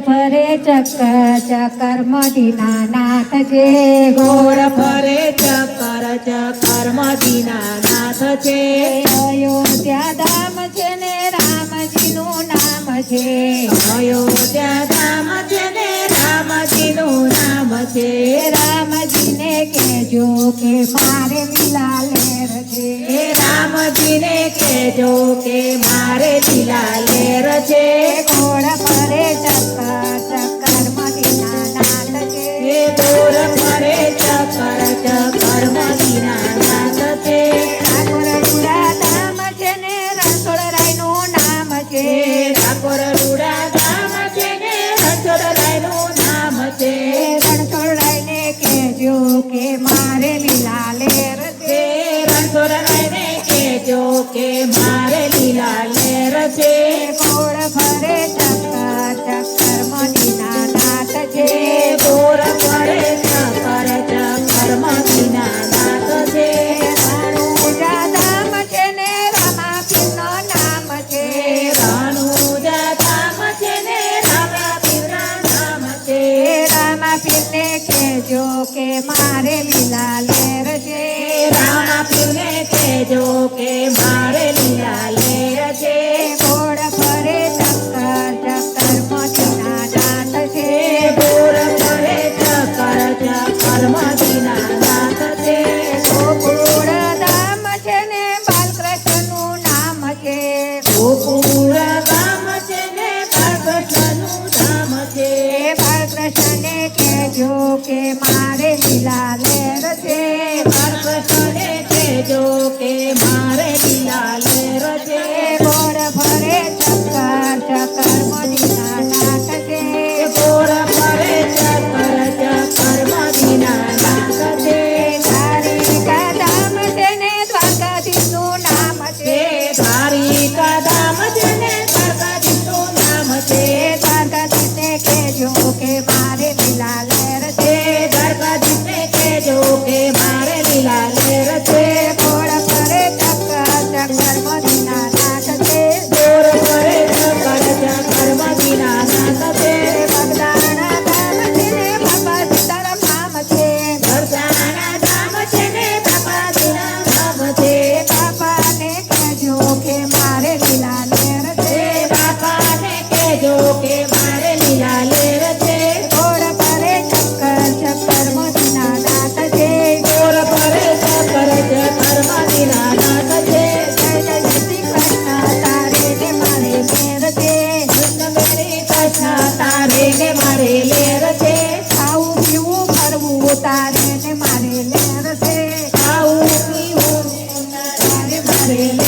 ફરે ચક્કર ચક્કર મદીના નાથ છે ગોળ ફરે ચક્કર ચક્કર મદીના નાથ છે અયોધ્યા ધામ છે ને રામજીનું નામ છે. અયો રામજીને કેજો કે મારે લીલા લેર છે. એ રામજીને કેજો કે મારે લીલા લેર છે. ઘોડા પરે ચક્કર મારે લીલા લેર કે રણછોડ ને કેજો કે મારે લીલા પીલે કેજો કે મારે લીલા લેર છે. રાણા પીલે કેજો કે મારે લીલા લેર છે. ગોળ ફરે ચક્કર ચક્કર મોચના દાંત છે. ગોળ ફરે ચક્કર ચક્કર મોચના મને કહેજો કે મારે લીલા લેર છે. Say